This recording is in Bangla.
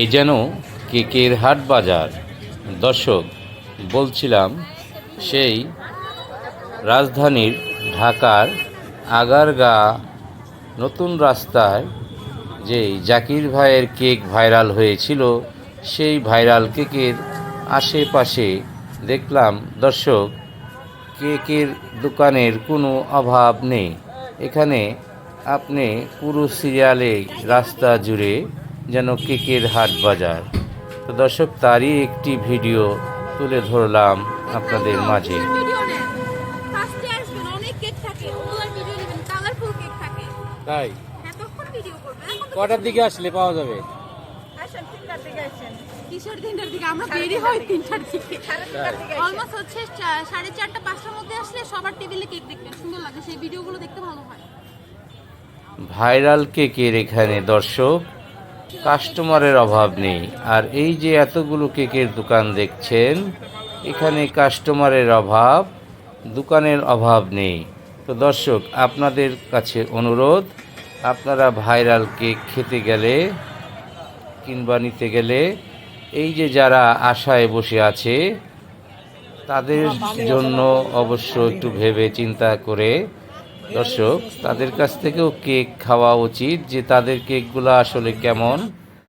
এ যেন কেকের হাট বাজার। দর্শক, বলছিলাম, সেই রাজধানীর ঢাকার আগারগা নতুন রাস্তায় যে জাকির ভাইয়ের কেক ভাইরাল হয়েছিল, সেই ভাইরাল কেকের আশেপাশে দেখলাম, দর্শক, কেকের দোকানের কোনো অভাব নেই। এখানে আপনি পুরো সিরিয়ালে রাস্তা জুড়ে যেন কেকের হাট বাজার। তো দর্শক তারই একটি ভিডিও তুলে ধরলাম আপনাদের মাঝে। ভিডিও নেন। ফার্স্টে আসবেন অনেক কেক থাকে ওগুলোর ভিডিও নেবেন কালারফুল কেক থাকে। তাই? কটার দিকে আসলে পাওয়া যাবে? আসেন তিনটার দিকে আসেন। কিসের তিনটার দিকে? আমরা বেরি হই তিনটার দিকে। অলমোস্ট হচ্ছে সাড়ে চারটা পাঁচটার মধ্যে আসলে সবার টেবিলে কেক দেখবেন। সুন্দর লাগে সেই ভিডিওগুলো দেখতে ভালো হয়। ভাইরাল কেকের এখানে দর্শক কাস্টমারের অভাব নেই। আর এই যে এতগুলো কেকের দোকান দেখছেন, এখানে কাস্টমারের অভাব, দোকানের অভাব নেই। তো দর্শক, আপনাদের কাছে অনুরোধ, আপনারা ভাইরাল কেক খেতে গেলে কিংবা নিতে গেলে, এই যে যারা আশায় বসে আছে, তাদের জন্য অবশ্য একটু ভেবে চিন্তা করে দর্শক তাদের কাছ থেকেও কেক খাওয়া উচিত যে তাদের কেকগুলো আসলে কেমন।